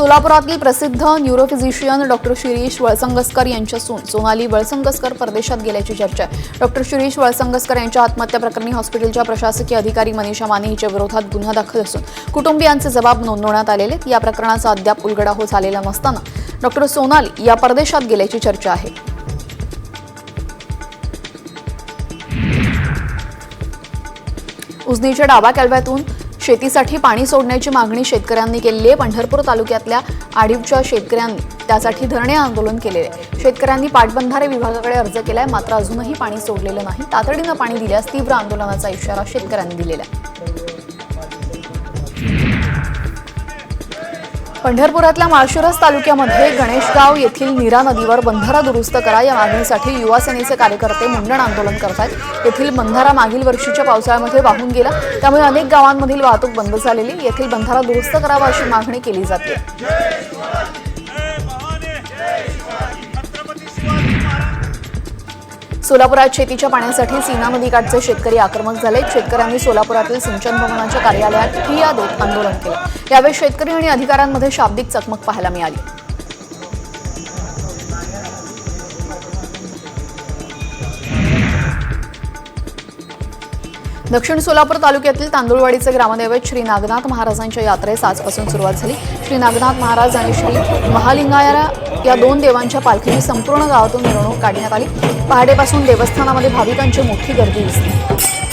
सोलापुरातील प्रसिद्ध neurophysician doctor Shirish वळसंगस्कर यांच्या सून सोनाली वळसंगस्कर परदेशात गेल्याची चर्चा. आहे डॉक्टर शिरीष वळसंगस्कर यांच्या आत्महत्या प्रकरणी हॉस्पिटलच्या प्रशासकीय अधिकारी मनीषा माने हिच्या विरोधात गुन्हा दाखल असून कुटुंबियांचे जबाब नोंदवण्यात आलेले आहेत. या प्रकरणाचा अद्याप उलगडा हो झालेला नसताना डॉक्टर सोनाली या परदेशात गेल्याची चर्चा आहे. उजनीच्या डाबा कालव्यातून शेतीसाठी पाणी सोडण्याची मागणी शेतकऱ्यांनी केलेली आहे. पंढरपूर तालुक्यातल्या आडीवच्या शेतकऱ्यांनी त्यासाठी धरणे आंदोलन केलेले आहे. शेतकऱ्यांनी पाटबंधारे विभागाकडे अर्ज केलाय. मात्र अजूनही पाणी सोडलेलं नाही. तातडीनं पाणी दिल्यास तीव्र आंदोलनाचा इशारा शेतकऱ्यांनी दिलेला आहे. पंढरपुरातल्या माळशिरस तालुक्यामध्ये गणेशगाव येथील नीरा नदीवर बंधारा दुरुस्त करा या मागणीसाठी युवा सेनेचे कार्यकर्ते मुंडण आंदोलन करत आहेत येथील बंधारा मागील वर्षीच्या पावसाळ्यामध्ये वाहून गेला. त्यामुळे अनेक गावांमधील वाहतूक बंद झालेली. येथील बंधारा दुरुस्त करावा अशी मागणी केली जाते. सोलापुरात शेतीच्या पाण्यासाठी सीना नदीकाठचे शेतकरी आक्रमक झाले. शेतकऱ्यांनी सोलापुरातील सिंचन भवनाच्या कार्यालयात ठिय्या देत आंदोलन केलं. यावेळी शेतकरी आणि अधिकाऱ्यांमध्ये शाब्दिक चकमक पाहायला मिळाली. दक्षिण सोलापूर तालुक्यातील तांदुळवाडीचे ग्रामदैवत श्री नागनाथ महाराजांच्या यात्रेस आजपासून सुरुवात झाली. श्री नागनाथ महाराज आणि श्री महालिंगायरा या दोन देवांच्या पालखीची संपूर्ण गावातून मिरवणूक काढण्यात आली. पहाटेपासून देवस्थानामध्ये भाविकांची मोठी गर्दी दिसली